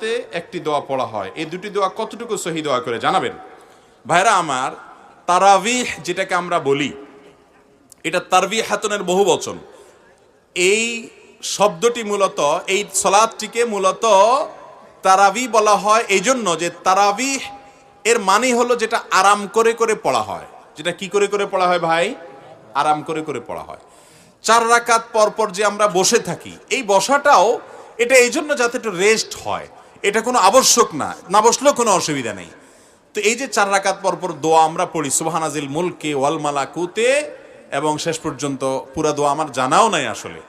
একটি দোয়া পড়া হয়। এই দুটি দোয়া কতটুকু সহি দোয়া করে জানাবেন? ভাইরা আমার, তারাবিহ যেটাকে আমরা বলি, এটা তারবি হাতনের বহু বচন। এই শব্দটি মূলত, এই সলাদটিকে মূলত তারাবি বলা হয় এই জন্য যে তারাবিহ এর মানে হলো যেটা আরাম করে করে পড়া হয়। যেটা কি করে করে পড়া হয় ভাই? আরাম করে করে পড়া হয়। চার রাকাত পর পর যে আমরা বসে থাকি, এই বসাটাও এটা এই জন্য যাতে একটু রেস্ট হয়। এটা কোনো আবশ্যক না না বসলেও কোনো অসুবিধা নেই। তো এই যে চার রাকাত পর পর দোয়া আমরা পড়ি সুবহানাজিল মুলকে ওয়াল মালাকুতে, এবং শেষ পর্যন্ত পুরা দোয়া আমার জানাও নাই আসলে।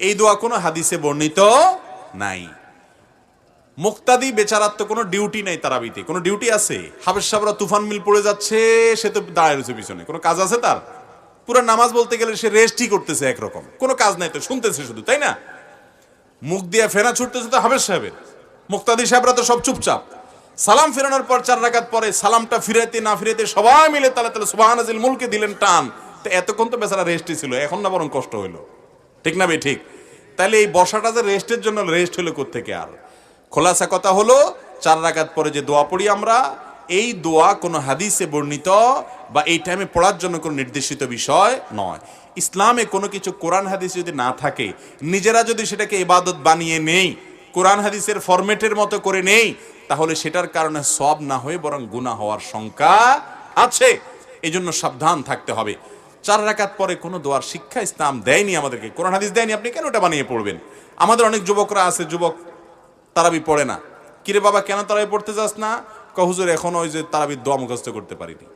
এই দোয়া কোনো হাদিসে বর্ণিত নাই। মুক্তাদি বেচারার তো কোনো ডিউটি নাই তারাবিতে, কোনো ডিউটি আছে? হাবেশ সাহরা তুফান মিল পড়ে যাচ্ছে, সে তো দাঁড়ায় রয়েছে পিছনে। কোনো কাজ আছে তার? পুরো নামাজ বলতে গেলে সে রেস্টই করতেছে একরকম। কোনো কাজ নাই তো, শুনতেছে শুধু, তাই না? মুখ দিয়ে ফেরা ছুটতেছে তো হাবেশ সাহেবের। মুক্তাদি সাহেবরা তো সব চুপচাপ। সালাম ফেরানোর পর চার রাকাত পরে সালামটা ফিরাইতে না ফিরাইতে সবাই মিলে তালে তালে সুবাহানাজিল মুলকে দিলেন টান। তো এতক্ষণ তো বেচারা রেস্টই ছিল, এখন না বরং কষ্ট হইল। ঠিক না বে ঠিক। তাহলে এই বসাটা যে রেস্টের জন্য রেস্ট হলো থেকে আর? খোলাসা কথা হলো, চার রাকাত পরে যে দোয়া পড়ি আমরা, এই দোয়া কোনো হাদিসে বর্ণিত বা এই টাইমে পড়ার জন্য কোনো নির্দেশিত বিষয় নয়। ইসলামে কোনো কিছু কোরআন হাদিস যদি না থাকে, নিজেরা যদি সেটাকে ইবাদত বানিয়ে নেই কোরআন হাদিসের ফরম্যাটের মতো করে নেই, তাহলে সেটার কারণে সব না হয়ে বরং গুনাহ হওয়ার শঙ্কা আছে। এই জন্য সাবধান থাকতে হবে। চার রাকাত পরে কোনো দোয়ার শিক্ষা ইসলাম দেয়নি আমাদেরকে। কোরআন হাদিস দেয়নি, আপনি কেন ওটা বানিয়ে পড়বেন? আমাদের অনেক যুবকরা আছে, যুবক তারাবি পড়ে না। কিরে বাবা, কেন তারাবি পড়তে যাস না? কহুজুর এখন ওই যে তারাবির দোয়া মুখস্থ করতে পারিনি।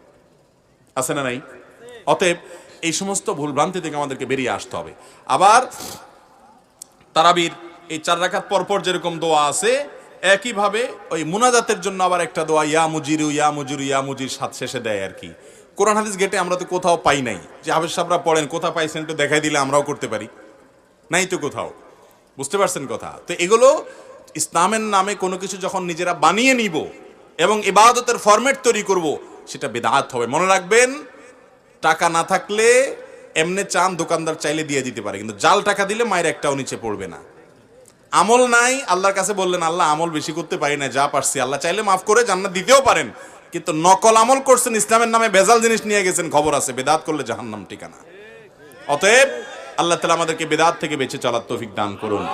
আছে না নাই? অতএব এই সমস্ত ভুলভ্রান্তি থেকে আমাদেরকে বেরিয়ে আসতে হবে। আবার তারাবির এই চার রাখাত পরপর যেরকম দোয়া আছে, একইভাবে ওই মুনাজাতের জন্য আবার একটা দোয়া, ইয়া মুজিরু ইয়া মুজিরু, ইয়া মুজির, সাত শেষে দেয় আর কি। কোরআন হাদিস গেটে আমরা তো কোথাও পাই নাই। যে হাফেজ সাহেবরা পড়েন, কোথাও পাইছেন একটু দেখাই দিলে আমরাও করতে পারি। নাই তো কোথাও। বুঝতে পারছেন কথা? তো এগুলো ইসলামের নামে কোনো কিছু যখন নিজেরা বানিয়ে নিব এবং ইবাদতের ফরম্যাট তৈরি করব, সেটা বেদাত হবে। মনে রাখবেন, টাকা না থাকলে এমনি চান দোকানদার চাইলে দিয়ে দিতে পারে, কিন্তু জাল টাকা দিলে মায়ের একটাও নিচে পড়বে না। আমল নাই, আল্লাহর কাছে বললেন, আল্লাহ, আমল বেশি করতে পারি না, যা পারছি। আল্লাহ চাইলে মাফ করে জান্নাত দিতেও পারেন। কিন্তু নকল আমল করছেন, ইসলামের নামে বেজাল জিনিস নিয়ে গেছেন, খবর আছে, বেদাত করলে জাহান্নাম ঠিকানা। অতএব, আল্লাহ তালা আমাদেরকে বেদাত থেকে বেঁচে চলার তৌফিক দান করুন।